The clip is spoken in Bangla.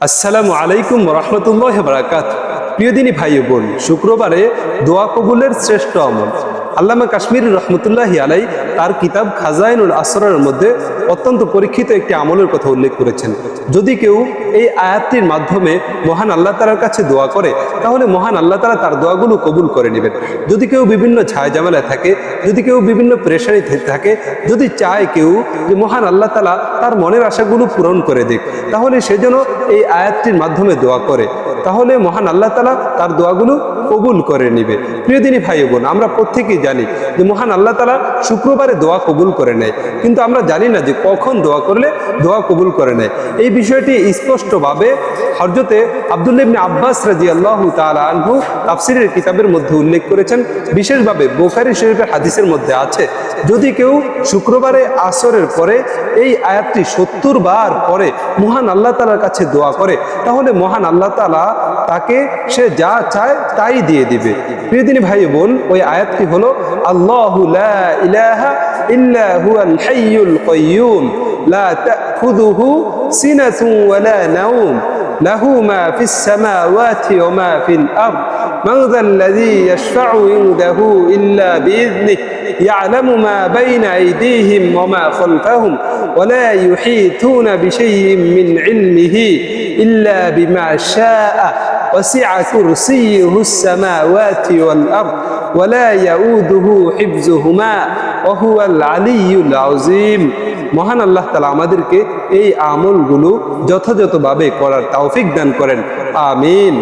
আসসালামু আলাইকুম রহমতুল্লাহ বারাকাত প্রিয় দিনী ভাই বোন শুক্রবারে দোয়া কবুলের শ্রেষ্ঠ আমল। আল্লামা কাশ্মীর রহমতুল্লাহি আলাই তার কিতাব খাজাইনুল আসরের মধ্যে অত্যন্ত পরীক্ষিত একটি আমলের কথা উল্লেখ করেছেন। যদি কেউ এই আয়াতটির মাধ্যমে মহান আল্লাহ তালার কাছে দোয়া করে, তাহলে মহান আল্লাহ তালা তার দোয়াগুলো কবুল করে নেবেন। যদি কেউ বিভিন্ন ছায় জামেলায় থাকে, যদি কেউ বিভিন্ন প্রেশারে থাকে, যদি চায় কেউ যে মহান আল্লাহ তালা তার মনের আশাগুলো পূরণ করে দিক, তাহলে সে যেন এই আয়াতটির মাধ্যমে দোয়া করে। তাহলে মহান আল্লাহ তালা তার দোয়াগুলো কবুল করে নিবে। প্রিয় দিনী ভাই বোন, আমরা প্রত্যেকেই জানি যে মহান আল্লাহ তালা শুক্রবারে দোয়া কবুল করে নেয়। কিন্তু আমরা জানি না যে কখন দোয়া করলে দোয়া কবুল করে নেয়। এই বিষয়টি স্পষ্টভাবে হরজতে আবদুল্লা ইবনে আব্বাস রাজি আল্লাহ তালা আনহু তাফসিরের কিতাবের মধ্যে উল্লেখ করেছেন। বিশেষভাবে বোখারি শরীফের হাদিসের মধ্যে আছে, যদি কেউ শুক্রবারে আসরের পরে এই আয়াতটি সত্তর বার পরে মহান আল্লাহ তালার কাছে দোয়া করে, তাহলে মহান আল্লাহ তালা আল্লাহ তাকে সে যা চায় তাই দিয়ে দিবে প্রিয়দিনী ভাই বোন ওই আয়াতটি হলো আল্লাহ ইলাহা ইল্লা হুয়াল হাইয়ুল কাইয়ুম লা তাখুযুহু সিনাতুন ওয়ালা নাওম له ما في السماوات وما في الأرض من ذا الذي يشفع عنده إلا بإذنه يعلم ما بين أيديهم وما خلفهم ولا يحيطون بشيء من علمه إلا بما شاء وسع كرسيه السماوات والأرض ولا يؤوده حفظهما وهو العلي العظيم মহান আল্লাহ তালা আমাদেরকে এই আমলগুলো যথাযথভাবে করার তৌফিক দান করেন আমিন